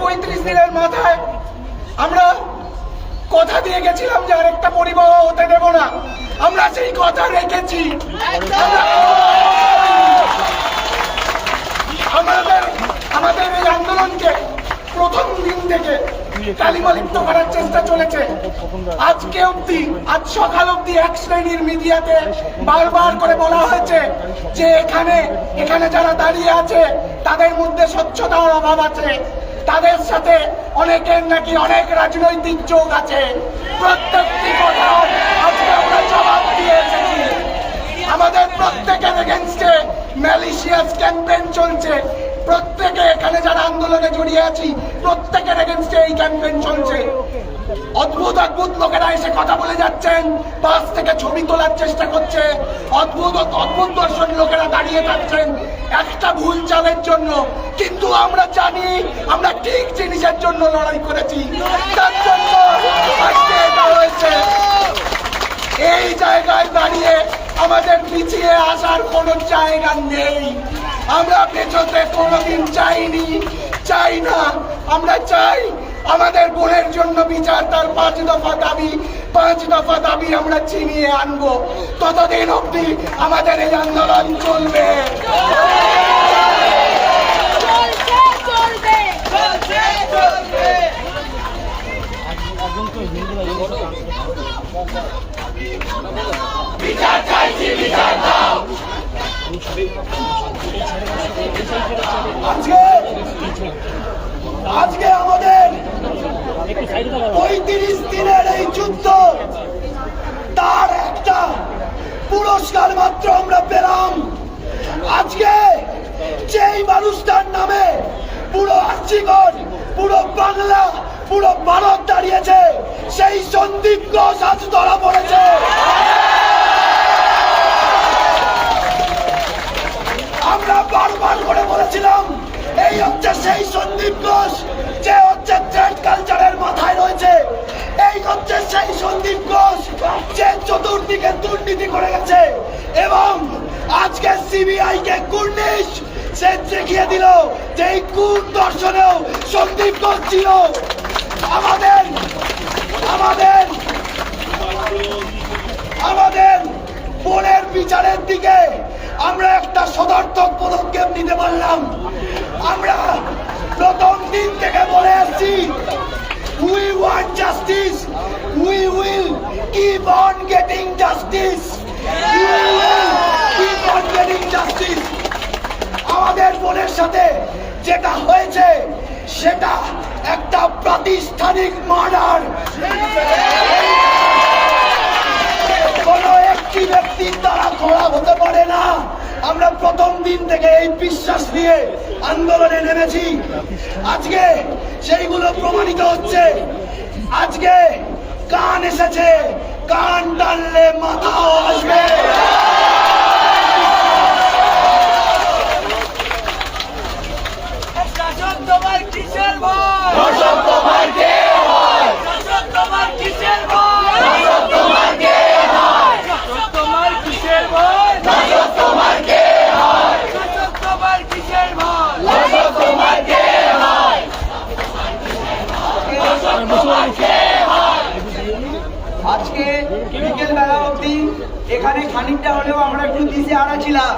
পঁয়ত্রিশ দিনের মাথায় আমরা কথা দিয়ে গেছিলাম যে আরেকটা পরিবাহ হতে দেব না। আমরা সেই কথা রেখেছি। আমাদের আমাদের এই আন্দোলনকে প্রথম দিন থেকে কালিমালিপ্ত করার চেষ্টা চলেছে। আজকে অব্দি আজ সকাল অব্দি এক শ্রেণির মিডিয়াতে বারবার করে বলা হয়েছে যে এখানে এখানে যারা দাঁড়িয়ে আছে, তাদের মধ্যে স্বচ্ছতার অভাব আছে। তাদের সাথে অনেকের নাকি অনেক রাজনৈতিক যোগ আছে। প্রত্যেকটি কথা আজকে আমরা জবাব দিয়ে এসেছি। আমাদের প্রত্যেকের এগেনস্টে ম্যালিশিয়াস ক্যাম্পেন চলছে। প্রত্যেকে এখানে যারা আছি, প্রত্যেকের এগেনস্টে এই ক্যাম্পেইন চলছে। অদ্ভুত অদ্ভুত লোকেরা এসে কথা বলে যাচ্ছেন, পাশ থেকে ছবি তোলার চেষ্টা করছে। অদ্ভুত অদ্ভুত দর্শন লোকেরা দাঁড়িয়ে থাকছেন, একটা ভুল চালের জন্য। কিন্তু আমরা জানি, আমরা ঠিক জিনিসের জন্য লড়াই করেছি। তার জন্য আজকে এটা হয়েছে। এই জায়গায় দাঁড়িয়ে আমাদের পিছিয়ে আসার কোনো জায়গা নেই। আমরা পেছতে কোনোদিন চাইনি। আমরা চাই আমাদের বোনের জন্য বিচার তার পাঁচ দফা দাবি পাঁচ দফা দাবি আমরা চিনিয়ে আনব। ততদিন অবধি আমাদের এই আন্দোলন চলবে। চলছে চলবে। আজকে আজকে আমাদের পঁয়ত্রিশ দিনের এই যুদ্ধ, তার একটা পুরস্কার মাত্র আমরা পেলাম। আজকে যেই মানুষটার নামে পুরো আর্চিগণ, পুরো বাংলা, পুরো ভারত দাঁড়িয়েছে, সেই সন্দীপ ঘোষ আজ ধরা পড়েছে। যে চতুর্দিকে দুর্নীতি করে গেছে এবং আজকে সিবিআই কে কুর্নিশ সে দেখিয়ে দিল যে এই কুর দর্শনেও সন্দীপ ছিল আমাদের আমাদের আমাদের বোনের বিচারের দিকে আমরা একটা সদর্থক পদক্ষেপ সাথে যেটা হয়েছে, সেটা একটা প্রাতিষ্ঠানিক মার্ডার। কোনো একটি ব্যক্তির দ্বারা করা হতে পারে না। আমরা প্রথম দিন থেকে এই বিশ্বাস নিয়ে আন্দোলনে নেমেছি। আজকে সেইগুলো প্রমাণিত হচ্ছে। আজকে কান এসেছে, কান টানলে মাথাও আসবে। আজকে বিকেলবেলা অবধি এখানে খানিকটা হলেও আমরা একটু দিশে আড়া ছিলাম।